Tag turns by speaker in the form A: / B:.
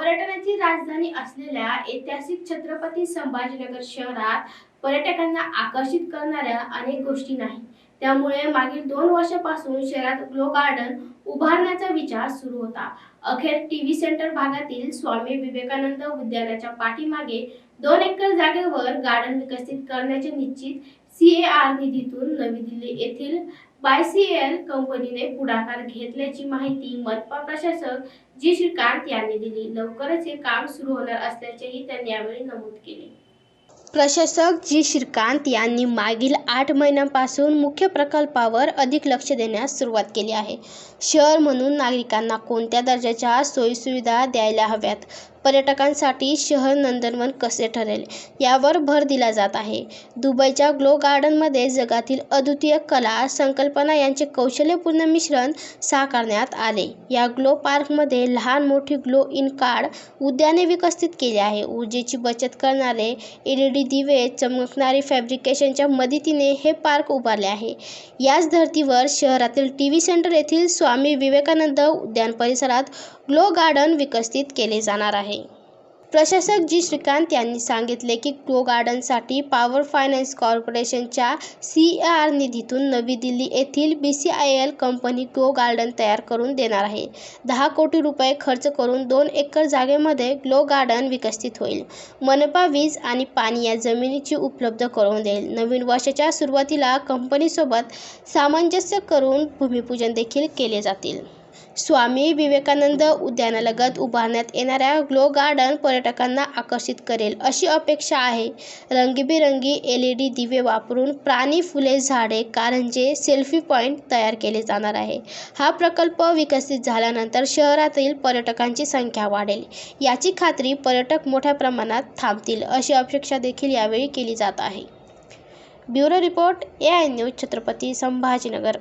A: पर्यटनाची राजधानी असलेल्या ऐतिहासिक छत्रपती संभाजीनगर शहरात पर्यटकांना आकर्षित करणाऱ्या अनेक गोष्टी नाही. त्यामुळे मागील दोन वर्षापासून शहरात ग्लो गार्डन उभारण्याचा विचार सुरू होता. अखेर टीव्ही सेंटर भागातील स्वामी विवेकानंद उद्यानाच्या पाठीमागे दोन एकर जागेवर गार्डन विकसित करण्याचे निश्चित सीएआर निधीतून नवी दिल्ली येथील बायसीएल कंपनीने पुढाकार घेतल्याची माहिती मनपा प्रशासक जी श्रीकांत यांनी दिली. लवकरच हे काम सुरू होणार असल्याचेही त्यांनी यावेळी नमूद केले. प्रशासक जी श्रीकांत यांनी मागील आठ महिन्यांपासून मुख्य प्रकल्पावर अधिक लक्ष देण्यास सुरुवात केली आहे. शहर म्हणून नागरिकांना कोणत्या दर्जाच्या सोयीसुविधा द्यायला हव्यात? पर्यटकांसाठी शहर नंदनवन कसे ठरेल? यावर भर दिला जात आहे. दुबईच्या ग्लो गार्डनमध्ये जगातील अद्वितीय कला संकल्पना यांचे कौशल्यपूर्ण मिश्रण साकारण्यात आले. या ग्लो पार्कमध्ये लहान मोठी ग्लो इन कार्ड उद्याने विकसित केली आहे. ऊर्जेची बचत करणारे एल ई डी दिवे चमकणारी फॅब्रिकेशनच्या मदतीने हे पार्क उभारले आहे. याच धर्तीवर शहरातील टी व्ही सेंटर येथील स्वामी विवेकानंद उद्यान परिसरात ग्लो गार्डन विकसित केले जाणार आहे. प्रशासक जी श्रीकांत यांनी सांगितले की ग्लो गार्डनसाठी पॉवर फायनान्स कॉर्पोरेशनच्या सी आर निधीतून नवी दिल्ली येथील B C I L company glow garden तयार करून देणार आहे. दहा कोटी रुपये खर्च करून दोन एकर जागेमध्ये ग्लो गार्डन विकसित होईल. मनपा वीज आणि पाणी या जमिनीची उपलब्ध करून देईल. नवीन वर्षाच्या सुरुवातीला कंपनीसोबत सामंजस्य करून भूमिपूजन देखील केले जातील. स्वामी विवेकानंद उद्यानालगत उभारण्यात येणाऱ्या ग्लो गार्डन पर्यटकांना आकर्षित करेल अशी अपेक्षा आहे. रंगीबेरंगी एल ई डी दिवे वापरून प्राणी फुले झाडे कारंजे सेल्फी पॉईंट तयार केले जाणार आहे. हा प्रकल्प विकसित झाल्यानंतर शहरातील पर्यटकांची संख्या वाढेल. याची खात्री पर्यटक मोठ्या प्रमाणात थांबतील अशी अपेक्षा देखील यावेळी केली जात आहे. Bureau report A I news Chhatrapati Sambhajinagar.